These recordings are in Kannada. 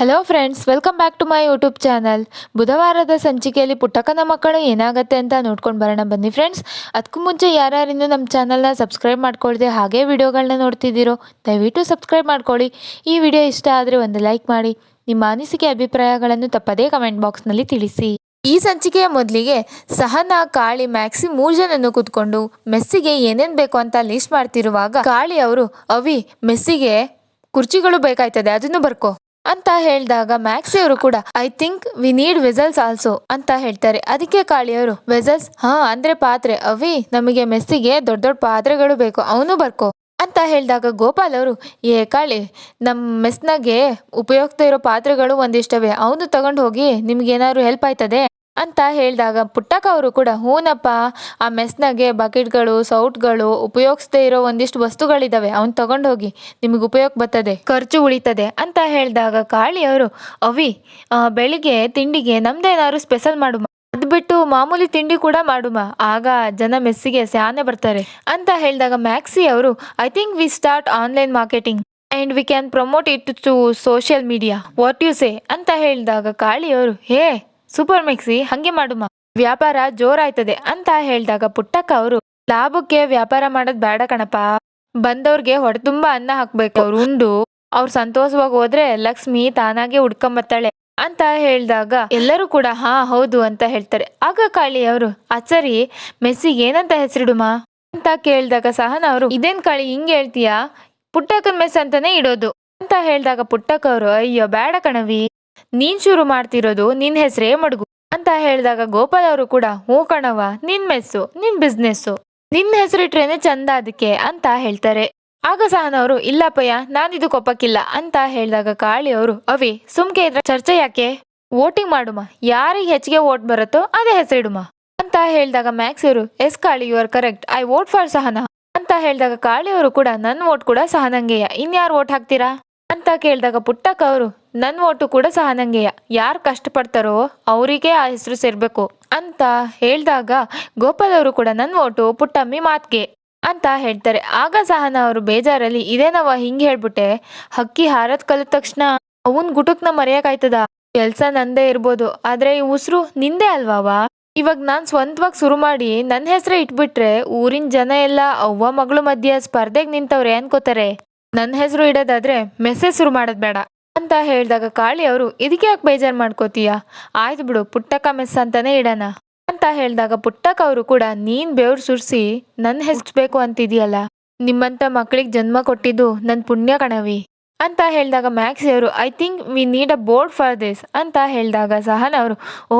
Hello friends welcome back to my YouTube channel ಬುಧವಾರದ ಸಂಚಿಕೆಯಲ್ಲಿ ಪುಟ್ಟಕ್ಕನ ಮಕ್ಕಳು ಏನಾಗುತ್ತೆ ಅಂತ ನೋಡ್ಕೊಂಡು ಬರೋಣ ಬನ್ನಿ ಫ್ರೆಂಡ್ಸ್ ಅದಕ್ಕೂ ಮುಂಚೆ ಯಾರ್ಯಾರಿನ್ನೂ ನಮ್ಮ ಚಾನಲ್ನ ಸಬ್ಸ್ಕ್ರೈಬ್ ಮಾಡ್ಕೊಳ್ದೆ ಹಾಗೆ ವಿಡಿಯೋಗಳನ್ನ ನೋಡ್ತಿದ್ದೀರೋ, ದಯವಿಟ್ಟು ಸಬ್ಸ್ಕ್ರೈಬ್ ಮಾಡ್ಕೊಳ್ಳಿ. ಈ ವಿಡಿಯೋ ಇಷ್ಟ ಆದರೆ ಒಂದು ಲೈಕ್ ಮಾಡಿ. ನಿಮ್ಮ ಅನಿಸಿಕೆ ಅಭಿಪ್ರಾಯಗಳನ್ನು ತಪ್ಪದೇ ಕಮೆಂಟ್ ಬಾಕ್ಸ್ನಲ್ಲಿ ತಿಳಿಸಿ. ಈ ಸಂಚಿಕೆಯ ಮೊದಲಿಗೆ ಸಹನಾ, ಕಾಳಿ, ಮ್ಯಾಕ್ಸಿ ಮೂರು ಜನನ್ನು ಕೂತ್ಕೊಂಡು ಮೆಸ್ಸಿಗೆ ಏನೇನು ಬೇಕು ಅಂತ ಲಿಸ್ಟ್ ಮಾಡ್ತಿರುವಾಗ ಕಾಳಿ ಅವರು, ಅವಿ, ಮೆಸ್ಸಿಗೆ ಕುರ್ಚಿಗಳು ಬೇಕಾಯ್ತದೆ, ಅದನ್ನು ಬರ್ಕೋ. ಅಂತ ಹೇಳಿದಾಗ ಮ್ಯಾಕ್ಸಿ ಅವರು ಕೂಡ I think we need vessels also ಅಂತ ಹೇಳ್ತಾರೆ. ಅದಕ್ಕೆ ಕಾಳಿಯವರು ವೆಸಲ್ಸ್ ಹಾ, ಅಂದ್ರೆ ಪಾತ್ರೆ. ಅವಿ, ನಮಗೆ ಮೆಸ್ಸಿಗೆ ದೊಡ್ಡ ದೊಡ್ಡ ಪಾತ್ರೆಗಳು ಬೇಕು. ಅವನು ಬರ್ಕೋ ಅಂತ ಹೇಳಿದಾಗ ಗೋಪಾಲ್ ಅವರು, ಏ ಕಾಳಿ ನಮ್ಮ ಮೆಸ್ನಾಗೆ ಉಪಯುಕ್ತ ಇರೋ ಪಾತ್ರೆಗಳು ಒಂದಿಷ್ಟವೆ. ಅವನು ತಗೊಂಡು ಹೋಗಿ ನಿಮ್ಗೇನಾದ್ರು ಹೆಲ್ಪ್ ಆಯ್ತದೆ? ಅಂತ ಹೇಳಿದಾಗ ಪುಟ್ಟಕ್ಕ ಅವರು ಕೂಡ, ಹೂನಪ್ಪ, ಆ ಮೆಸ್ನಾಗೆ ಬಕೆಟ್ಗಳು, ಸೌಟ್ಗಳು ಉಪಯೋಗಿಸದೇ ಇರೋ ಒಂದಿಷ್ಟು ವಸ್ತುಗಳಿದ್ದಾವೆ ಅವ್ನು ತಗೊಂಡು ಹೋಗಿ ನಿಮಗೆ ಉಪಯೋಗ ಬರ್ತದೆ, ಖರ್ಚು ಉಳಿತದೆ ಅಂತ ಹೇಳಿದಾಗ ಕಾಳಿ ಅವರು, ಅವಿ ಬೆಳಿಗ್ಗೆ ತಿಂಡಿಗೆ ನಮ್ದೇನಾದ್ರು ಸ್ಪೆಷಲ್ ಮಾಡುಮ? ಅದು ಬಿಟ್ಟು ಮಾಮೂಲಿ ತಿಂಡಿ ಕೂಡ ಮಾಡುಮ, ಆಗ ಜನ ಮೆಸ್ಸಿಗೆ ಸ್ಯಾನೆ ಬರ್ತಾರೆ ಅಂತ ಹೇಳಿದಾಗ ಮ್ಯಾಕ್ಸಿ ಅವರು, I think we start online marketing and we can promote it to social media, what you say? ಅಂತ ಹೇಳಿದಾಗ ಕಾಳಿ ಅವರು, ಹೇ ಸೂಪರ್ ಮಿಕ್ಸಿ, ಹಂಗೆ ಮಾಡುಮ ವ್ಯಾಪಾರ ಜೋರಾಯ್ತದೆ ಅಂತ ಹೇಳಿದಾಗ ಪುಟ್ಟಕ್ಕ ಅವರು, ಲಾಭಕ್ಕೆ ವ್ಯಾಪಾರ ಮಾಡೋದ್ ಬೇಡ ಕಣಪ್ಪ. ಬಂದವ್ರಿಗೆ ಹೊಡೆ ತುಂಬಾ ಅನ್ನ ಹಾಕ್ಬೇಕು. ಅವ್ರು ಉಂಡು, ಅವ್ರು ಸಂತೋಷವಾಗಿ ಹೋದ್ರೆ ಲಕ್ಷ್ಮಿ ತಾನಾಗೆ ಹುಡ್ಕೊಂಬತ್ತಾಳೆ ಅಂತ ಹೇಳಿದಾಗ ಎಲ್ಲರೂ ಕೂಡ, ಹಾ, ಹೌದು ಅಂತ ಹೇಳ್ತಾರೆ. ಆಗ ಕಾಳಿ ಅವರು, ಅಚ್ಚರಿ, ಮೆಸ್ಸಿಗೆ ಏನಂತ ಹೆಸರಿಡುಮ ಅಂತ ಕೇಳಿದಾಗ ಸಹನ ಅವರು, ಇದೇನ್ ಕಾಳಿ ಹಿಂಗ್ ಹೇಳ್ತೀಯಾ? ಪುಟ್ಟಕ್ಕನ್ ಮೆಸ್ ಅಂತಾನೆ ಇಡೋದು. ಅಂತ ಹೇಳಿದಾಗ ಪುಟ್ಟಕ್ಕ ಅವರು, ಅಯ್ಯೋ, ಬೇಡ ಕಣವಿ. ನೀನ್ ಶುರು ಮಾಡ್ತಿರೋದು ನಿನ್ ಹೆಸರೇ ಮಡುಗು ಅಂತ ಹೇಳಿದಾಗ ಗೋಪಾಲ್ ಅವರು ಕೂಡ, ಹ್ಞೂ ಕಣವ ನಿನ್ ಮೆಸ್ಸು ನಿನ್ ಬಿಸ್ನೆಸ್ಸು ನಿನ್ ಹೆಸರಿಟ್ರೇನೆ ಚಂದ ಅದಕ್ಕೆ ಅಂತ ಹೇಳ್ತಾರೆ. ಆಗ ಸಹನ ಅವರು, ಇಲ್ಲಪ್ಪಯ್ಯ ಇದು ಕೊಪ್ಪಕ್ಕಿಲ್ಲ ಅಂತ ಹೇಳಿದಾಗ ಕಾಳಿ ಅವರು, ಅವಿ, ಸುಮ್ಕೆ ಇದ್ರ ಚರ್ಚೆ ಯಾಕೆ? ವೋಟಿಂಗ್ ಮಾಡುಮ, ಯಾರಿಗೆ ಹೆಚ್ಚಿಗೆ ವೋಟ್ ಬರುತ್ತೋ ಅದೇ ಹೆಸರಿಡುಮ ಅಂತ ಹೇಳಿದಾಗ ಮ್ಯಾಕ್ಸ್ ಅವರು, yes Kali you are correct I vote for Sahana ಅಂತ ಹೇಳಿದಾಗ ಕಾಳಿ ಅವರು ಕೂಡ ನನ್ನ ವೋಟ್ ಕೂಡ ಸಹನಂಗೆಯ, ಇನ್ಯಾರು ವೋಟ್ ಹಾಕ್ತೀರಾ? ಅಂತ ಕೇಳಿದಾಗ ಪುಟ್ಟಕ್ಕ ಅವರು ನನ್ನ ಓಟು ಕೂಡ ಸಹ ನಂಗೆಯ. ಯಾರು ಕಷ್ಟಪಡ್ತಾರೋ ಅವರಿಗೆ ಆ ಹೆಸರು ಸೇರ್ಬೇಕು ಅಂತ ಹೇಳಿದಾಗ ಗೋಪಾಲ್ ಅವರು ಕೂಡ ನನ್ನ ಓಟು ಪುಟ್ಟಮ್ಮಿ ಮಾತ್ಗೆ ಅಂತ ಹೇಳ್ತಾರೆ. ಆಗ ಸಹನ ಅವರು ಬೇಜಾರಲ್ಲಿ ಇದೇನವ ಹಿಂಗೆ ಹೇಳ್ಬಿಟ್ಟೆ. ಹಕ್ಕಿ ಹಾರದ್ ಕಲಿತ ತಕ್ಷಣ ಅವನ್ ಗುಟುಕ್ನ ಮರೆಯಕಾಯ್ತದ ಕೆಲ್ಸ ನಂದೇ ಇರ್ಬೋದು. ಆದ್ರೆ ಈ ಉಸಿರು ನಿಂದೆ ಅಲ್ವಾವ ಇವಾಗ ನಾನ್ ಸ್ವಂತವಾಗಿ ಶುರು ಮಾಡಿ ನನ್ನ ಹೆಸರು ಇಟ್ಬಿಟ್ರೆ ಊರಿನ ಜನ ಎಲ್ಲ ಅವ್ವ ಮಗಳು ಮಧ್ಯ ಸ್ಪರ್ಧೆಗೆ ನಿಂತವ್ರೆ ಅನ್ಕೋತಾರೆ. ನನ್ನ ಹೆಸರು ಇಡೋದಾದ್ರೆ ಮೆಸೇಜ್ ಶುರು ಮಾಡೋದು ಬೇಡ ಅಂತ ಹೇಳಿದಾಗ ಕಾಳಿ ಅವರು, ಇದಕ್ಕೆ ಯಾಕೆ ಬೇಜಾರು ಮಾಡ್ಕೋತೀಯ? ಆಯ್ತು ಬಿಡು, ಪುಟ್ಟಕ್ಕ ಮೆಸ್ ಅಂತಾನೆ ಇಡೋಣ. ಅಂತ ಹೇಳಿದಾಗ ಪುಟ್ಟಕ್ಕ ಅವರು ಕೂಡ, ನೀನ್ ಬೆವ್ರು ಸುರಿಸಿ ನನ್ನ ಹೆಸರು ಅಂತಿದೆಯಲ್ಲ, ನಿಮ್ಮಂತ ಮಕ್ಕಳಿಗೆ ಜನ್ಮ ಕೊಟ್ಟಿದ್ದು ನನ್ ಪುಣ್ಯ ಕಣವಿ. ಅಂತ ಹೇಳಿದಾಗ ಮ್ಯಾಕ್ಸಿ ಅವರು, I think we need a board for this. ಅಂತ ಹೇಳಿದಾಗ ಸಹನ ಅವರು, ಓ,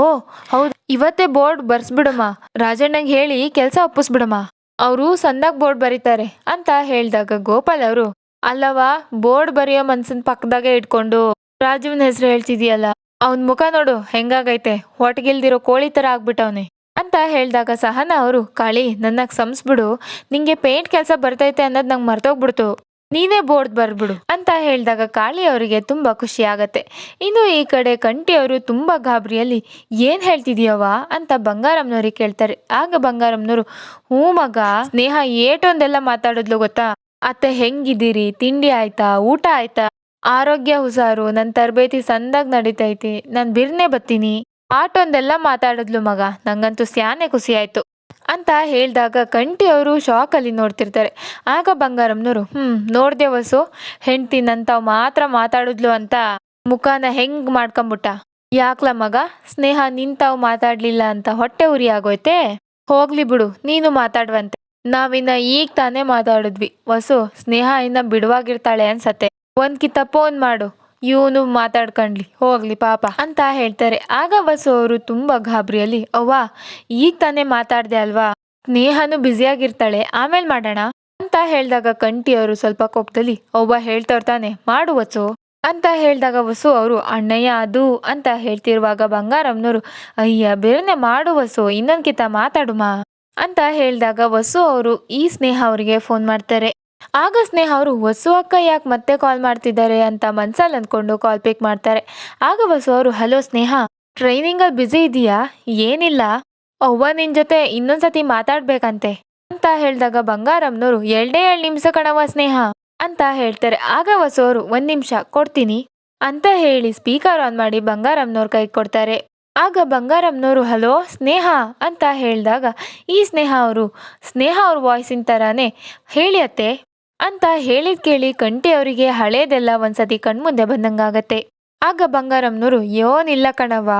ಹೌದು, ಇವತ್ತೇ ಬೋರ್ಡ್ ಬರ್ಸ್ಬಿಡಮ್ಮ. ರಾಜಣ್ಣಂಗೆ ಹೇಳಿ ಕೆಲಸ ಒಪ್ಪಿಸ್ಬಿಡಮ್ಮ. ಅವರು ಸಂದಾಗ ಬೋರ್ಡ್ ಬರೀತಾರೆ. ಅಂತ ಹೇಳಿದಾಗ ಗೋಪಾಲ್ ಅವರು ಅಲ್ಲವಾ, ಬೋರ್ಡ್ ಬರೆಯೋ ಮನ್ಸನ್ ಪಕ್ಕದಾಗೆ ಇಟ್ಕೊಂಡು. ರಾಜುವಿನ ಹೆಸರು ಹೇಳ್ತಿದೀಯಲ್ಲ, ಅವನ್ ಮುಖ ನೋಡು, ಹೆಂಗಾಗೈತೆ? ಹೊಟ್ಟಗಿಲ್ದಿರೋ ಕೋಳಿ ತರ ಆಗ್ಬಿಟ್ಟವ್ನೆ. ಅಂತ ಹೇಳಿದಾಗ ಸಹನ ಅವರು, ಕಾಳಿ ನನ್ನ ಸಂಸ್ಬಿಡು. ನಿಂಗೆ ಪೇಂಟ್ ಕೆಲಸ ಬರ್ತೈತೆ ಅನ್ನೋದ್ ನಂಗೆ ಮರ್ತೋಗ್ಬಿಡ್ತು. ನೀನೇ ಬೋರ್ಡ್ ಬರ್ಬಿಡು ಅಂತ ಹೇಳಿದಾಗ ಕಾಳಿ ಅವರಿಗೆ ತುಂಬಾ ಖುಷಿ ಆಗತ್ತೆ. ಇನ್ನು ಈ ಕಡೆ ಕಂಟಿ ಅವರು ತುಂಬಾ ಗಾಬರಿಯಲ್ಲಿ, ಏನ್ ಹೇಳ್ತಿದೀಯವ್ವ? ಅಂತ ಬಂಗಾರಮ್ಮನವ್ರಿಗೆ ಕೇಳ್ತಾರೆ. ಆಗ ಬಂಗಾರಮ್ಮನವರು ಹೂ ಮಗ, ಸ್ನೇಹ ಏಟೊಂದೆಲ್ಲ ಮಾತಾಡಿದ್ಲು ಗೊತ್ತಾ? ಅತ್ತೆ ಹೆಂಗಿದ್ದೀರಿ? ತಿಂಡಿ ಆಯ್ತಾ? ಊಟ ಆಯ್ತಾ? ಆರೋಗ್ಯ ಹುಷಾರು ನನ್ನ ತರಬೇತಿ ಸಂದಾಗ್ ನಡೀತೈತಿ. ನಾನ್ ಬಿರ್ನೆ ಬತ್ತೀನಿ. ಆಟೊಂದೆಲ್ಲ ಮಾತಾಡಿದ್ಲು ಮಗ. ನಂಗಂತೂ ಸ್ಯಾನೆ ಖುಷಿ ಆಯ್ತು. ಅಂತ ಹೇಳಿದಾಗ ಕಂಟಿ ಅವರು ಶಾಕ್ ಅಲ್ಲಿ ನೋಡ್ತಿರ್ತಾರೆ. ಆಗ ಬಂಗಾರಮ್ನವರು ಹ್ಮ್, ನೋಡ್ದೆ ವಸು ಹೆಂಡ್ತಿ ನಂತಾವ್ ಮಾತ್ರ ಮಾತಾಡಿದ್ಲು ಅಂತ ಮುಖಾನ ಹೆಂಗ್ ಮಾಡ್ಕೊಂಬಿಟ್ಟ? ಯಾಕ್ಲ ಮಗ? ಸ್ನೇಹ ನಿಂತಾವ್ ಮಾತಾಡ್ಲಿಲ್ಲ ಅಂತ ಹೊಟ್ಟೆ ಉರಿ ಆಗೋಯ್ತೆ? ಹೋಗ್ಲಿ ಬಿಡು, ನೀನು ಮಾತಾಡ್ವಂತೆ. ನಾವಿನ್ನ ಈಗ ತಾನೇ ಮಾತಾಡಿದ್ವಿ. ವಸು, ಸ್ನೇಹ ಇನ್ನ ಬಿಡುವಾಗಿರ್ತಾಳೆ ಅನ್ಸತ್ತೆ. ಒಂದ್ ಕಿತ್ತ ಫೋನ್ ಮಾಡು. ಇವನು ಮಾತಾಡ್ಕಂಡ್ಲಿ ಹೋಗ್ಲಿ ಪಾಪ. ಅಂತ ಹೇಳ್ತಾರೆ. ಆಗ ವಸು ಅವರು ತುಂಬಾ ಗಾಬರಿಯಲ್ಲಿ, ಅವ್ವ, ಈಗ ತಾನೇ ಮಾತಾಡ್ದೆ ಅಲ್ವಾ? ಸ್ನೇಹನು ಬ್ಯುಸಿಯಾಗಿರ್ತಾಳೆ. ಆಮೇಲೆ ಮಾಡೋಣ? ಅಂತ ಹೇಳಿದಾಗ ಕಂಟಿ ಅವರು ಸ್ವಲ್ಪ ಕೋಪದಲ್ಲಿ, ಅವ್ವ ಹೇಳ್ತವ್ರ ತಾನೆ, ಮಾಡು ವಸು. ಅಂತ ಹೇಳಿದಾಗ ವಸು ಅವರು, ಅಣ್ಣಯ್ಯ ಅದು ಅಂತ ಹೇಳ್ತಿರುವಾಗ ಬಂಗಾರಮ್ಮನವರು ಅಯ್ಯ, ಬೇರೆನೆ ಮಾಡು ವಸು, ಇನ್ನೊಂದ್ಕಿತ ಮಾತಾಡುಮ? ಅಂತ ಹೇಳಿದಾಗ ವಸು ಅವರು, ಈ ಸ್ನೇಹ ಅವರಿಗೆ ಫೋನ್ ಮಾಡ್ತಾರೆ. ಆಗ ಸ್ನೇಹ ಅವರು, ವಸು ಅಕ್ಕ ಯಾಕೆ ಮತ್ತೆ ಕಾಲ್ ಮಾಡ್ತಿದ್ದಾರೆ ಅಂತ ಮನ್ಸಲ್ಲಿ ಅಂದ್ಕೊಂಡು ಕಾಲ್ ಪಿಕ್ ಮಾಡ್ತಾರೆ. ಆಗ ವಸು ಅವರು, ಹಲೋ ಸ್ನೇಹ ಟ್ರೈನಿಂಗಲ್ಲಿ ಬ್ಯುಸಿ ಇದೆಯಾ? ಏನಿಲ್ಲ. ಅವ್ವ ನಿನ್ ಜೊತೆ ಇನ್ನೊಂದ್ಸತಿ ಮಾತಾಡ್ಬೇಕಂತೆ. ಅಂತ ಹೇಳಿದಾಗ ಬಂಗಾರಮ್ಮನವರು, ಎರಡೇ ಎರಡು ನಿಮಿಷ ಕಣವ ಸ್ನೇಹ, ಅಂತ ಹೇಳ್ತಾರೆ. ಆಗ ವಸು ಅವರು, ಒಂದು ನಿಮಿಷ, ಕೊಡ್ತೀನಿ. ಅಂತ ಹೇಳಿ ಸ್ಪೀಕರ್ ಆನ್ ಮಾಡಿ ಬಂಗಾರಮ್ಮನವ್ರ ಕೈ ಕೊಡ್ತಾರೆ. ಆಗ ಬಂಗಾರಮ್ಮನವರು ಹಲೋ, ಸ್ನೇಹ ಅಂತ ಹೇಳಿದಾಗ, ಈ ಸ್ನೇಹ ಅವರು, ಸ್ನೇಹ ಅವ್ರ ವಾಯ್ಸಿನ ಥರನೇ ಹೇಳಿ ಅತ್ತೆ ಅಂತ ಹೇಳಿದ ಕೇಳಿ ಕಂಠಿ ಅವರಿಗೆ ಹಳೇದೆಲ್ಲ ಒಂದ್ಸತಿ ಕಣ್ಮುಂದೆ ಬಂದಂಗಾಗತ್ತೆ. ಆಗ ಬಂಗಾರಮ್ಮನವರು ಯೋನಿಲ್ಲ ಕಣವ್ವ,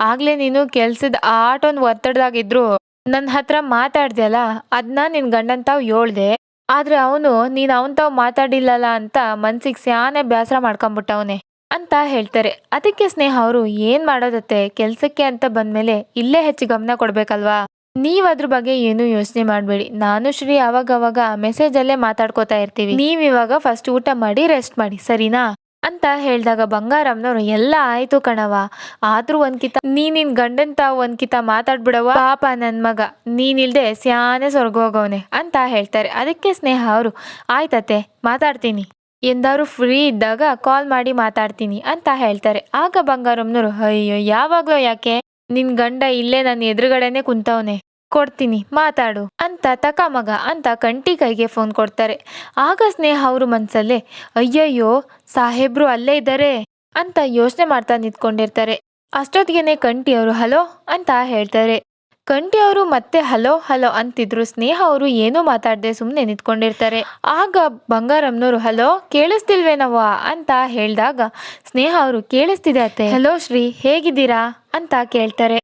ಆಗ್ಲೇ ನೀನು ಕೆಲ್ಸದ ಆಟೊಂದು ಒತ್ತಡದಾಗಿದ್ರು. ನನ್ನ ಹತ್ರ ಮಾತಾಡ್ದ್ಯಲ್ಲ ಅದನ್ನ ನಿನ್ ಗಂಡನ್ ತಾವ್ ಹೇಳ್ದೆ ಆದ್ರೆ ಅವನು, ನೀನು ಅವನ್ ತಾವ್ ಮಾತಾಡಿಲ್ಲಲ್ಲ ಅಂತ ಮನ್ಸಿಗೆ ಸ್ಯಾನೆ ಬೇಸರ ಮಾಡ್ಕೊಂಬಿಟ್ಟವನೆ. ಅಂತ ಹೇಳ್ತಾರೆ. ಅದಕ್ಕೆ ಸ್ನೇಹ ಅವರು ಏನ್ ಮಾಡೋದತ್ತೆ? ಕೆಲ್ಸಕ್ಕೆ ಅಂತ ಬಂದ್ಮೇಲೆ ಇಲ್ಲೇ ಹೆಚ್ಚು ಗಮನ ಕೊಡ್ಬೇಕಲ್ವಾ? ನೀವ್ ಅದ್ರ ಬಗ್ಗೆ ಏನು ಯೋಚನೆ ಮಾಡಬೇಡಿ. ನಾನು ಶ್ರೀ ಅವಾಗ ಅವಾಗ ಮೆಸೇಜ್ ಅಲ್ಲೇ ಮಾತಾಡ್ಕೋತಾ ಇರ್ತೀವಿ. ನೀವ್ ಇವಾಗ ಫಸ್ಟ್ ಊಟ ಮಾಡಿ ರೆಸ್ಟ್ ಮಾಡಿ, ಸರಿನಾ? ಅಂತ ಹೇಳಿದಾಗ ಬಂಗಾರಮ್ನವ್ರು ಎಲ್ಲ ಆಯ್ತು ಕಣವ ಆದ್ರೂ ಒಂದ್ಕಿತ ನೀ ನಿನ್ ಗಂಡನ್ ತಾವ್ ಒಂದ್ಕಿತ ಮಾತಾಡ್ಬಿಡವ ಪಾಪ ನನ್ ಮಗ. ನೀನಿಲ್ದೆ ಸ್ಯಾನೆ ಹೋಗೋವನೆ. ಅಂತ ಹೇಳ್ತಾರೆ. ಅದಕ್ಕೆ ಸ್ನೇಹ ಅವರು ಆಯ್ತತೆ ಮಾತಾಡ್ತೀನಿ. ಎಂದಾರು ಫ್ರೀ ಇದ್ದಾಗ ಕಾಲ್ ಮಾಡಿ ಮಾತಾಡ್ತೀನಿ ಅಂತ ಹೇಳ್ತಾರೆ. ಆಗ ಬಂಗಾರಮ್ಮನವರು, ಅಯ್ಯೋ, ಯಾವಾಗ್ಲೋ ಯಾಕೆ? ನಿನ್ ಗಂಡ ಇಲ್ಲೇ ನನ್ನ ಎದುರುಗಡೆನೆ ಕುಂತವನೆ. ಕೊಡ್ತೀನಿ, ಮಾತಾಡು ಅಂತ ತಕ ಮಗ ಅಂತ ಕಂಟಿ ಕೈಗೆ ಫೋನ್ ಕೊಡ್ತಾರೆ. ಆಗ ಸ್ನೇಹ ಅವರು ಮನ್ಸಲ್ಲೇ, ಅಯ್ಯಯ್ಯೋ, ಸಾಹೇಬ್ರು ಅಲ್ಲೇ ಇದ್ದಾರೆ ಅಂತ ಯೋಚನೆ ಮಾಡ್ತಾ ನಿಂತ್ಕೊಂಡಿರ್ತಾರೆ. ಅಷ್ಟೊತ್ತಿಗೆನೆ ಕಂಟಿ ಅವರು, ಹಲೋ ಅಂತ ಹೇಳ್ತಾರೆ. ಕಂಟಿ ಅವರು ಮತ್ತೆ ಹಲೋ ಹಲೋ ಅಂತಿದ್ರು. ಸ್ನೇಹ ಅವರು ಏನೂ ಮಾತಾಡದೆ ಸುಮ್ಮನೆ ನಿಂತ್ಕೊಂಡಿರ್ತಾರೆ. ಆಗ ಬಂಗಾರಮ್ಮನವರು ಹಲೋ, ಕೇಳಿಸ್ತಿಲ್ವೇನವ್ವ? ಅಂತ ಹೇಳಿದಾಗ, ಸ್ನೇಹ ಅವರು ಕೇಳಿಸ್ತಿದೆ ಅತ್ತೆ. ಹಲೋ ಶ್ರೀ, ಹೇಗಿದ್ದೀರಾ? ಅಂತ ಕೇಳ್ತಾರೆ.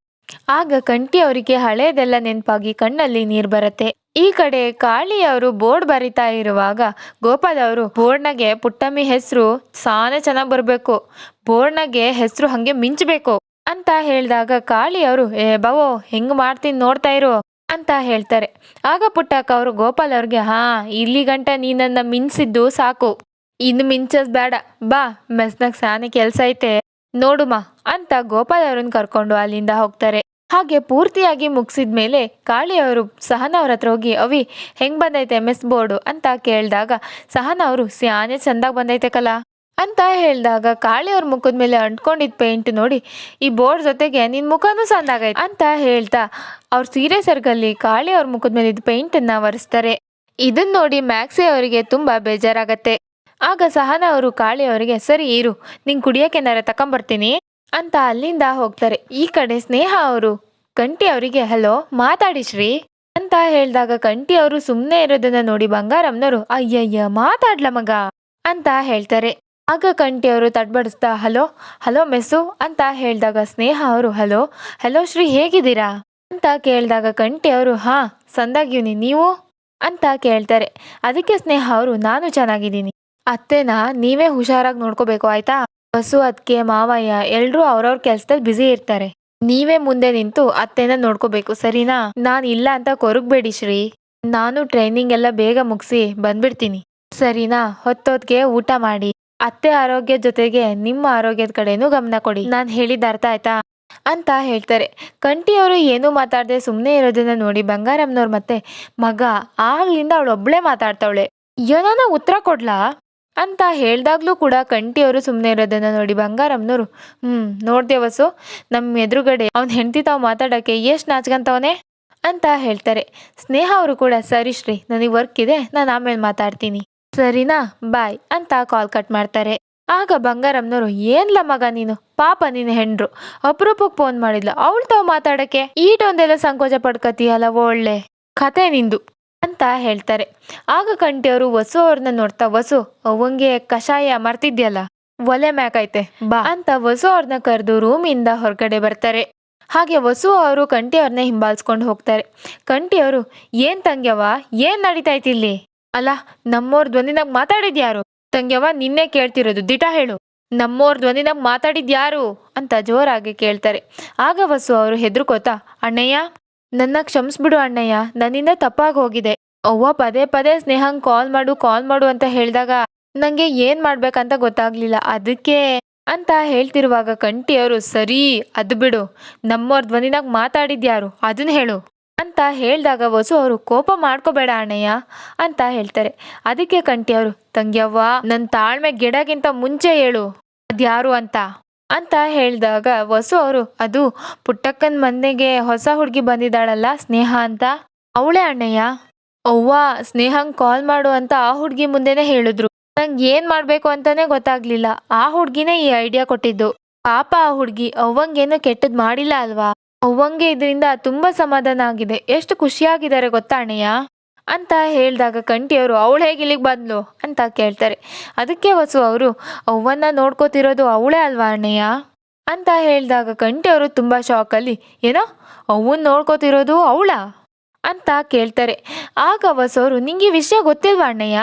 ಆಗ ಕಂಠಿ ಅವರಿಗೆ ಹಳೆಯದೆಲ್ಲ ನೆನಪಾಗಿ ಕಣ್ಣಲ್ಲಿ ನೀರು ಬರುತ್ತೆ. ಈ ಕಡೆ ಕಾಳಿ ಅವರು ಬೋರ್ಡ್ ಬರಿತಾ ಇರುವಾಗ ಗೋಪಾಲ್ ಅವರು, ಬೋರ್ಡ್ನಾಗೆ ಪುಟ್ಟಮ್ಮಿ ಹೆಸರು ಸಾನೆ ಚೆನ್ನಾಗಿ ಬರಬೇಕು. ಬೋರ್ಡ್ನಾಗೆ ಹೆಸರು ಹಂಗೆ ಮಿಂಚ್ಬೇಕು. ಅಂತ ಹೇಳಿದಾಗ ಕಾಳಿ ಅವರು, ಏ, ಬವೋ, ಹೆಂಗ್ ಮಾಡ್ತೀನಿ ನೋಡ್ತಾ ಇರು ಅಂತ ಹೇಳ್ತಾರೆ. ಆಗ ಪುಟ್ಟಕ್ಕ ಅವರು ಗೋಪಾಲ್ ಅವ್ರಿಗೆ, ಹಾ, ಇಲ್ಲಿ ಗಂಟ ನೀನನ್ನ ಮಿಂಚಿದ್ದು ಸಾಕು. ಇನ್ನು ಮಿಂಚಸ್ ಬೇಡ ಬಾ, ಮೆಸ್ನಾಗ ಸಾನೆ ಕೆಲ್ಸ ಐತೆ. ನೋಡುಮ ಅಂತ ಗೋಪಾಲ್ ಅವ್ರನ್ನ ಕರ್ಕೊಂಡು ಅಲ್ಲಿಂದ ಹೋಗ್ತಾರೆ. ಹಾಗೆ ಪೂರ್ತಿಯಾಗಿ ಮುಗಿಸಿದ ಮೇಲೆ ಕಾಳಿ ಅವರು, ಸಹನ ಅವ್ರ ಹತ್ರ ಹೋಗಿ, ಅವಿ, ಹೆಂಗ್ ಬಂದೈತೆ ಮೆಸ್ ಬೋರ್ಡು? ಅಂತ ಕೇಳಿದಾಗ, ಸಹನ ಅವರು ಸ್ಯಾನೆ ಚಂದಾಗ್ ಬಂದೈತೆ ಕಲ. ಅಂತ ಹೇಳಿದಾಗ ಕಾಳಿ ಅವ್ರ ಮುಖದ ಮೇಲೆ ಅಂಟ್ಕೊಂಡಿದ್ದ ಪೇಂಟ್ ನೋಡಿ, ಈ ಬೋರ್ಡ್ ಜೊತೆಗೆ ನಿನ್ನ ಮುಖನೂ ಸಂದಾಗೈತೆ ಅಂತ ಹೇಳ್ತಾ ಅವ್ರ ಸೀರೆ ಸರ್ಗಲ್ಲಿ ಕಾಳಿ ಅವ್ರ ಮುಖದ ಮೇಲೆ ಇದ್ದ ಪೇಂಟನ್ನು ಒರೆಸ್ತಾರೆ. ಇದನ್ನ ನೋಡಿ ಮ್ಯಾಕ್ಸಿ ಅವರಿಗೆ ತುಂಬ ಬೇಜಾರಾಗತ್ತೆ. ಆಗ ಸಹನ ಅವರು ಕಾಳಿ ಅವರಿಗೆ, ಸರಿ ಇರು, ನಿಂಗೆ ಕುಡಿಯೋಕೆನಾರ ತಕೊಂಬರ್ತೀನಿ ಅಂತ ಅಲ್ಲಿಂದ ಹೋಗ್ತಾರೆ. ಈ ಕಡೆ ಸ್ನೇಹ ಅವರು, ಕಂಟಿ ಅವರಿಗೆ, ಹಲೋ, ಮಾತಾಡಿ ಶ್ರೀ ಅಂತ ಹೇಳಿದಾಗ ಕಂಟಿ ಅವರು ಸುಮ್ಮನೆ ಇರೋದನ್ನ ನೋಡಿ ಬಂಗಾರಮ್ಮನವರು, ಅಯ್ಯಯ್ಯ, ಮಾತಾಡ್ಲ ಮಗ ಅಂತ ಹೇಳ್ತಾರೆ. ಆಗ ಕಂಠಿಯವರು ತಡ್ಬಡಿಸ್ತಾ, ಹಲೋ ಹಲೋ ಮೆಸ್ಸು ಅಂತ ಹೇಳಿದಾಗ ಸ್ನೇಹ ಅವರು, ಹಲೋ ಹಲೋ ಶ್ರೀ ಹೇಗಿದ್ದೀರಾ? ಅಂತ ಕೇಳಿದಾಗ ಕಂಟಿ ಅವರು, ಹಾ, ಸಂದಾಗ್ಯೂನಿ, ನೀವು? ಅಂತ ಕೇಳ್ತಾರೆ. ಅದಕ್ಕೆ ಸ್ನೇಹ ಅವರು, ನಾನು ಚೆನ್ನಾಗಿದ್ದೀನಿ. ಅತ್ತೆನ ನೀವೇ ಹುಷಾರಾಗಿ ನೋಡ್ಕೋಬೇಕು, ಆಯ್ತಾ? ಬಸ್ಸು ಅದಕ್ಕೆ ಮಾವಯ್ಯ ಎಲ್ಲರೂ ಅವ್ರವ್ರ ಕೆಲ್ಸದಲ್ಲಿ ಬ್ಯುಸಿ ಇರ್ತಾರೆ. ನೀವೇ ಮುಂದೆ ನಿಂತು ಅತ್ತೆನ ನೋಡ್ಕೋಬೇಕು, ಸರಿನಾ? ನಾನು ಇಲ್ಲ ಅಂತ ಕೊರಗಬೇಡಿ ಶ್ರೀ. ನಾನು ಟ್ರೈನಿಂಗ್ ಎಲ್ಲ ಬೇಗ ಮುಗಿಸಿ ಬಂದ್ಬಿಡ್ತೀನಿ. ಸರಿನಾ? ಹೊತ್ತೊತ್ಗೆ ಊಟ ಮಾಡಿ. ಅತ್ತೆ ಆರೋಗ್ಯ ಜೊತೆಗೆ ನಿಮ್ಮ ಆರೋಗ್ಯದ ಕಡೆನೂ ಗಮನ ಕೊಡಿ. ನಾನು ಹೇಳಿದ ಅರ್ಥ ಆಯ್ತಾ? ಅಂತ ಹೇಳ್ತಾರೆ. ಕಂಟಿ ಅವರು ಏನೂ ಮಾತಾಡದೆ ಸುಮ್ಮನೆ ಇರೋದನ್ನ ನೋಡಿ ಬಂಗಾರಮ್ಮನವ್ರು ಮತ್ತೆ ಮಗ ಆಗ್ಲಿಂದ ಅವಳು ಒಬ್ಳೆ ಮಾತಾಡ್ತಾವಳೆ. ಏನಾನ ಉತ್ತರ ಕೊಡ್ಲಾ? ಅಂತ ಹೇಳ್ದಾಗ್ಲೂ ಕೂಡ ಕಂಟಿ ಅವರು ಸುಮ್ಮನೆ ಇರೋದನ್ನ ನೋಡಿ ಬಂಗಾರಮ್ಮನವರು, ಹ್ಮ್, ನೋಡ್ದೆ ವಸು ನಮ್ಮ ಎದುರುಗಡೆ ಅವ್ನು ಹೆಂಡತಿ ತಾವು ಮಾತಾಡಕ್ಕೆ ಎಷ್ಟು ನಾಚ್ಕಂತವನೆ? ಅಂತ ಹೇಳ್ತಾರೆ. ಸ್ನೇಹ ಅವರು ಕೂಡ, ಸರಿ ಶ್ರೀ, ನನಗೆ ವರ್ಕ್ ಇದೆ, ನಾನು ಆಮೇಲೆ ಮಾತಾಡ್ತೀನಿ. ಸರಿನಾ? ಬಾಯ್, ಅಂತ ಕಾಲ್ ಕಟ್ ಮಾಡ್ತಾರೆ. ಆಗ ಬಂಗಾರಮ್ಮನವರು, ಏನ್ಲ ಮಗ ನೀನು? ಪಾಪ ನೀನು ಹೆಂಡ್ರು. ಅಪರೂಪಕ್ಕೆ ಫೋನ್ ಮಾಡಿದ್ಲ. ಅವಳು ತಾವು ಮಾತಾಡಕ್ಕೆ? ಈಟೊಂದೆಲ್ಲ ಸಂಕೋಚ ಪಡ್ಕತೀಯಲ್ಲ ಒಳ್ಳೆ ಕತೆ ನಿಂದು. ಅಂತ ಹೇಳ್ತಾರೆ. ಆಗ ಕಂಟಿಯವರು ವಸು ಅವ್ರನ್ನ ನೋಡ್ತಾ, ವಸು, ಅವಂಗೆ ಕಷಾಯ ಮರ್ತಿದ್ಯಲ್ಲ? ಒಲೆ ಮ್ಯಾಕೈತೆ, ಬಾ. ಅಂತ ವಸು ಅವ್ರನ್ನ ಕರೆದು ರೂಮಿಂದ ಹೊರಗಡೆ ಬರ್ತಾರೆ. ಹಾಗೆ ವಸು ಅವರು ಕಂಟಿ ಅವ್ರನ್ನ ಹಿಂಬಾಲಿಸ್ಕೊಂಡು ಹೋಗ್ತಾರೆ. ಕಂಟಿ ಅವರು ಏನ್ ತಂಗ್ಯವ ಏನ್ ನಡೀತಾ ಇಲ್ಲಿ? ಅಲ್ಲ, ನಮ್ಮೋರ್ ಧ್ವನಿನಾಗ ಮಾತಾಡಿದ್ಯಾರು ತಂಗ್ಯವ ನಿನ್ನೆ ಕೇಳ್ತಿರೋದು, ದಿಟ ಹೇಳು. ನಮ್ಮೋರ್ ಧ್ವನಿನಾಗ ಮಾತಾಡಿದ್ಯಾರು ಅಂತ ಜೋರಾಗಿ ಕೇಳ್ತಾರೆ. ಆಗ ವಸು ಅವರು ಹೆದರ್ಕೋತಾ, ಅಣ್ಣಯ್ಯ, ನನ್ನ ಕ್ಷಮಿಸ್ಬಿಡು ಅಣ್ಣಯ್ಯ, ನನ್ನಿಂದ ತಪ್ಪಾಗಿ ಹೋಗಿದೆ. ಅವ್ವ, ಪದೇ ಪದೇ ಸ್ನೇಹಂಗ್ ಕಾಲ್ ಮಾಡು ಕಾಲ್ ಮಾಡು ಅಂತ ಹೇಳಿದಾಗ ನಂಗೆ ಏನ್ ಮಾಡ್ಬೇಕಂತ ಗೊತ್ತಾಗ್ಲಿಲ್ಲ. ಅದಕ್ಕೆ ಅಂತ ಹೇಳ್ತಿರುವಾಗ ಕಂಟಿಯವರು, ಸರಿ, ಅದು ಬಿಡು. ನಮ್ಮೋರ್ ಧ್ವನಿನಾಗ್ ಮಾತಾಡಿದ್ಯಾರು ಅದನ್ನ ಹೇಳು. ಅಂತ ಹೇಳಿದಾಗ ವಸು ಅವರು, ಕೋಪ ಮಾಡ್ಕೋಬೇಡ ಅಣ್ಣಯ್ಯ ಅಂತ ಹೇಳ್ತಾರೆ. ಅದಕ್ಕೆ ಕಂಟಿಯವರು ತಂಗ್ಯವ್ವ ನನ್ನ ತಾಳ್ಮೆ ಗಿಡಗಿಂತ ಮುಂಚೆ ಹೇಳು, ಅದ್ಯಾರು ಅಂತ? ಅಂತ ಹೇಳಿದಾಗ ವಸು ಅವರು, ಅದು ಪುಟ್ಟಕ್ಕನ ಮನೆಗೆ ಹೊಸ ಹುಡುಗಿ ಬಂದಿದ್ದಾಳಲ್ಲ ಸ್ನೇಹ ಅಂತ? ಅವಳೇ ಅಣ್ಣಯ್ಯ. ಅವ್ವ, ಸ್ನೇಹಂಗ್ ಕಾಲ್ ಮಾಡು ಅಂತ ಆ ಹುಡುಗಿ ಮುಂದೆನೆ ಹೇಳಿದ್ರು. ನಂಗೆ ಏನು ಮಾಡಬೇಕು ಅಂತಾನೆ ಗೊತ್ತಾಗ್ಲಿಲ್ಲ. ಆ ಹುಡುಗಿನೇ ಈ ಐಡಿಯಾ ಕೊಟ್ಟಿದ್ದು. ಪಾಪ ಆ ಹುಡುಗಿ ಅವ್ವಂಗೇನು ಕೆಟ್ಟದ್ ಮಾಡಿಲ್ಲ ಅಲ್ವಾ? ಅವ್ವಂಗೆ ಇದರಿಂದ ತುಂಬಾ ಸಮಾಧಾನ ಆಗಿದೆ. ಎಷ್ಟು ಖುಷಿಯಾಗಿದ್ದಾರೆ ಗೊತ್ತಾ ಅಣ್ಣಯ್ಯ? ಅಂತ ಹೇಳಿದಾಗ ಕಂಟಿಯವರು, ಅವಳು ಹೇಗೆ ಇಲ್ಲಿಗೆ ಬಂದ್ಲು? ಅಂತ ಕೇಳ್ತಾರೆ. ಅದಕ್ಕೆ ವಸು ಅವರು ಅವ್ವನ್ನ ನೋಡ್ಕೋತಿರೋದು ಅವಳೇ ಅಲ್ವಾ ಅಣ್ಣಯ್ಯ? ಅಂತ ಹೇಳಿದಾಗ ಕಂಟಿಯವರು ತುಂಬ ಶಾಕಲ್ಲಿ ಏನೋ? ಅವ್ವನ್ನ ನೋಡ್ಕೋತಿರೋದು ಅವಳ? ಅಂತ ಕೇಳ್ತಾರೆ. ಆಗ ವಸು ಅವರು, ನಿಂಗೆ ವಿಷಯ ಗೊತ್ತಿಲ್ವಾ ಅಣ್ಣಯ್ಯ?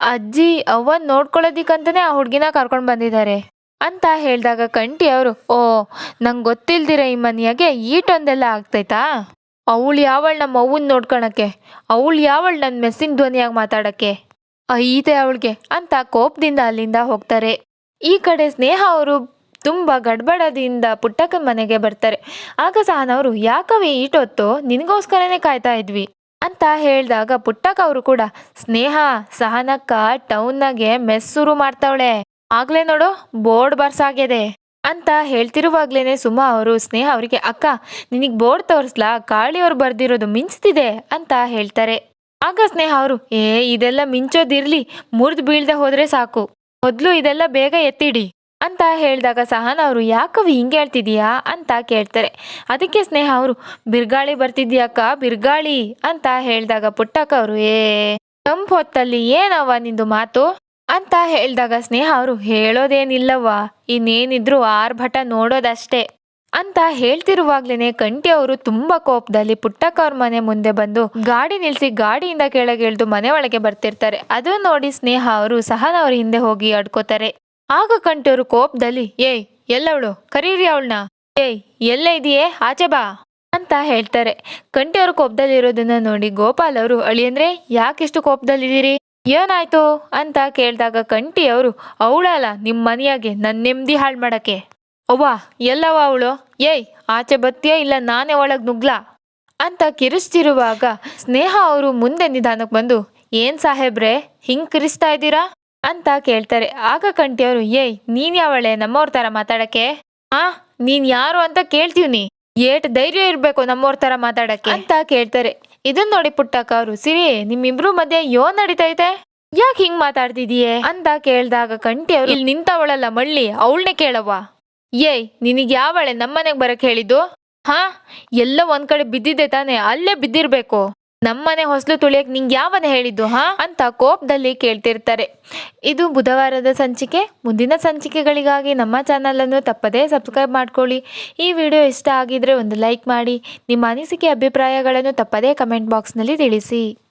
ಅಜ್ಜಿ ಅವ್ವನ್ ನೋಡ್ಕೊಳ್ಳೋದಿಕ್ಕಂತಾನೆ ಆ ಹುಡುಗಿನ ಕರ್ಕೊಂಡು ಬಂದಿದ್ದಾರೆ. ಅಂತ ಹೇಳಿದಾಗ ಕಂಠಿ ಅವರು, ಓ, ನಂಗೆ ಗೊತ್ತಿಲ್ದಿರ ಈ ಮನೆಯಾಗೆ ಈಟೊಂದೆಲ್ಲ ಆಗ್ತೈತಾ? ಅವಳು ಯಾವಳು ನಮ್ಮ ಅವ್ವನ್ ನೋಡ್ಕೊಳಕ್ಕೆ? ಅವಳು ಯಾವಳು ನನ್ನ ಮೆಸ್ಸಿನ ಧ್ವನಿಯಾಗಿ ಮಾತಾಡೋಕ್ಕೆ? ಐತೆ ಅವಳಿಗೆ ಅಂತ ಕೋಪದಿಂದ ಅಲ್ಲಿಂದ ಹೋಗ್ತಾರೆ. ಈ ಕಡೆ ಸ್ನೇಹ ಅವರು ತುಂಬ ಗಡ್ಬಡದಿಂದ ಪುಟ್ಟಕ್ಕನ ಮನೆಗೆ ಬರ್ತಾರೆ. ಆಗ ಸಹನವರು ಯಾಕವೇ ಈಟೊತ್ತು, ನಿನಗೋಸ್ಕರನೇ ಕಾಯ್ತಾ ಇದ್ವಿ ಅಂತ ಹೇಳಿದಾಗ ಪುಟ್ಟಕ್ಕ ಅವರು ಕೂಡ, ಸ್ನೇಹ, ಸಹನಕ್ಕ, ಟೌನ್ನಾಗೆ ಮೆಸ್ ಶುರು ಮಾಡ್ತಾವಳೆ. ಆಗ್ಲೇ ನೋಡು, ಬೋರ್ಡ್ ಬರ್ಸಾಗಿದೆ ಅಂತ ಹೇಳ್ತಿರುವಾಗ್ಲೇನೆ ಸುಮಾ ಅವರು, ಸ್ನೇಹ ಅವರಿಗೆ, ಅಕ್ಕ, ನಿನಗೆ ಬೋರ್ಡ್ ತೋರಿಸ್ಲಾ? ಕಾಳಿಯವ್ರು ಬರ್ದಿರೋದು ಮಿಂಚ್ತಿದೆ ಅಂತ ಹೇಳ್ತಾರೆ. ಆಗ ಸ್ನೇಹ ಅವರು, ಏ, ಇದೆಲ್ಲ ಮಿಂಚೋದಿರ್ಲಿ, ಮುರಿದು ಬೀಳ್ದೆ ಹೋದ್ರೆ ಸಾಕು. ಮೊದಲು ಇದೆಲ್ಲ ಬೇಗ ಎತ್ತಿಡಿ ಅಂತ ಹೇಳಿದಾಗ ಸಹನ ಅವರು ಯಾಕವಿ ಹಿಂಗೆ ಹೇಳ್ತಿದೀಯಾ? ಅಂತ ಕೇಳ್ತಾರೆ. ಅದಕ್ಕೆ ಸ್ನೇಹ ಅವರು, ಬಿರ್ಗಾಳಿ ಬರ್ತಿದ್ಯಾಕ ಬಿರ್ಗಾಳಿ ಅಂತ ಹೇಳಿದಾಗ ಪುಟ್ಟಕ್ಕ ಅವರು, ಏ, ತಂಪು ಹೊತ್ತಲ್ಲಿ ಏನವ ನಿಂದು ಮಾತು? ಅಂತ ಹೇಳಿದಾಗ ಸ್ನೇಹ ಅವರು, ಹೇಳೋದೇನಿಲ್ಲವ್ವ, ಇನ್ನೇನಿದ್ರು ಆರ್ಭಟ ನೋಡೋದಷ್ಟೇ ಅಂತ ಹೇಳ್ತಿರುವಾಗ್ಲೇನೆ ಕಂಟಿ ಅವರು ತುಂಬಾ ಕೋಪದಲ್ಲಿ ಪುಟ್ಟಕ್ಕ ಅವ್ರ ಮನೆ ಮುಂದೆ ಬಂದು ಗಾಡಿ ನಿಲ್ಸಿ ಗಾಡಿಯಿಂದ ಕೆಳಗೆ ಇಳಿದು ಮನೆ ಒಳಗೆ ಬರ್ತಿರ್ತಾರೆ. ಅದು ನೋಡಿ ಸ್ನೇಹ ಅವರು ಸಹನ ಅವ್ರ ಹಿಂದೆ ಹೋಗಿ ಅಡ್ಕೋತಾರೆ. ಆಗ ಕಂಠಿಯವರು ಕೋಪದಲ್ಲಿ, ಏಯ್, ಎಲ್ಲವಳು? ಕರೀರಿ ಅವಳನ್ನ. ಏಯ್, ಎಲ್ಲ ಇದೆಯೇ? ಆಚೆ ಬಾ ಅಂತ ಹೇಳ್ತಾರೆ. ಕಂಟಿರು ಕೋಪದಲ್ಲಿ ಇರೋದನ್ನ ನೋಡಿ ಗೋಪಾಲ್ ಅವರು ಅಳಿ ಅಳಿಯಂದ್ರೆ, ಯಾಕೆಷ್ಟು ಕೋಪದಲ್ಲಿದ್ದೀರಿ? ಏನಾಯ್ತು ಅಂತ ಕೇಳಿದಾಗ ಕಂಟಿ ಅವರು, ಅವಳಲ್ಲ ನಿಮ್ಮ ಮನೆಯಾಗೆ ನನ್ನ ನೆಮ್ಮದಿ ಹಾಳು ಮಾಡಕ್ಕೆ. ಅವ್ವ, ಎಲ್ಲವ ಅವಳು? ಏಯ್, ಆಚೆ ಬತ್ತೀಯಾ ಇಲ್ಲ, ನಾನೇ ಒಳಗೆ ನುಗ್ಲಾ. ಅಂತ ಕಿರಿಸ್ತಿರುವಾಗ ಸ್ನೇಹ ಅವರು ಮುಂದೆ ನಿಧಾನಕ್ಕೆ ಬಂದು, ಏನ್ ಸಾಹೇಬ್ರೆ, ಹಿಂಗ್ ಕಿರಿಸ್ತಾ ಇದ್ದೀರಾ? ಅಂತ ಕೇಳ್ತಾರೆ. ಆಗ ಕಂಟಿಯವರು ಏಯ್, ನೀನ್ ಯಾವಳೆ, ನಮ್ಮವ್ರ ತರ ಮಾತಾಡಕ್ಕೆ? ಆ, ನೀನ್ ಯಾರು ಅಂತ ಕೇಳ್ತೀವ್ನಿ ಏಟ್ ಧೈರ್ಯ ಇರ್ಬೇಕು ನಮ್ಮವ್ರ ತರ ಮಾತಾಡಕ್ಕೆ. ಅಂತ ಕೇಳ್ತಾರೆ. ಇದನ್ ನೋಡಿ ಪುಟ್ಟಕ್ಕ ಅವರು ಸಿರಿ, ನಿಮ್ಮಿಬ್ರು ಮಧ್ಯೆ ಯೋ ನಡೀತೈತೆ? ಯಾಕೆ ಹಿಂಗ್ ಮಾತಾಡ್ತಿದೀಯೇ? ಅಂತ ಕೇಳ್ದಾಗ ಕಂಟಿ ಅವ್ರು ಇಲ್ಲಿ ನಿಂತವಳಲ್ಲ ಮಳ್ಳಿ ಅವಳನ್ನೇ ಕೇಳವ್ವ. ಏಯ್, ನಿನಗೆ ಯಾವಳೆ ನಮ್ಮನೆಗೆ ಬರಕ್ ಹೇಳಿದ್ದು? ಹಾ, ಎಲ್ಲ ಒಂದ್ ಕಡೆ ಬಿದ್ದಿದೆ ತಾನೆ, ಅಲ್ಲೇ ಬಿದ್ದಿರ್ಬೇಕು. ನಮ್ಮನೆ ಹೊಸಲು ತುಳಿಯಕ್ ನಿಂಗೆ ಯಾವನ ಹೇಳಿದ್ದು, ಹಾ? ಅಂತ ಕೋಪದಲ್ಲಿ ಕೇಳ್ತಿರ್ತಾರೆ. ಇದು ಬುಧವಾರದ ಸಂಚಿಕೆ. ಮುಂದಿನ ಸಂಚಿಕೆಗಳಿಗಾಗಿ ನಮ್ಮ ಚಾನಲನ್ನು ತಪ್ಪದೇ ಸಬ್ಸ್ಕ್ರೈಬ್ ಮಾಡ್ಕೊಳ್ಳಿ. ಈ ವಿಡಿಯೋ ಇಷ್ಟ ಆಗಿದ್ರೆ ಒಂದು ಲೈಕ್ ಮಾಡಿ. ನಿಮ್ಮ ಅನಿಸಿಕೆ, ಅಭಿಪ್ರಾಯಗಳನ್ನು ತಪ್ಪದೇ ಕಮೆಂಟ್ ಬಾಕ್ಸ್ನಲ್ಲಿ ತಿಳಿಸಿ.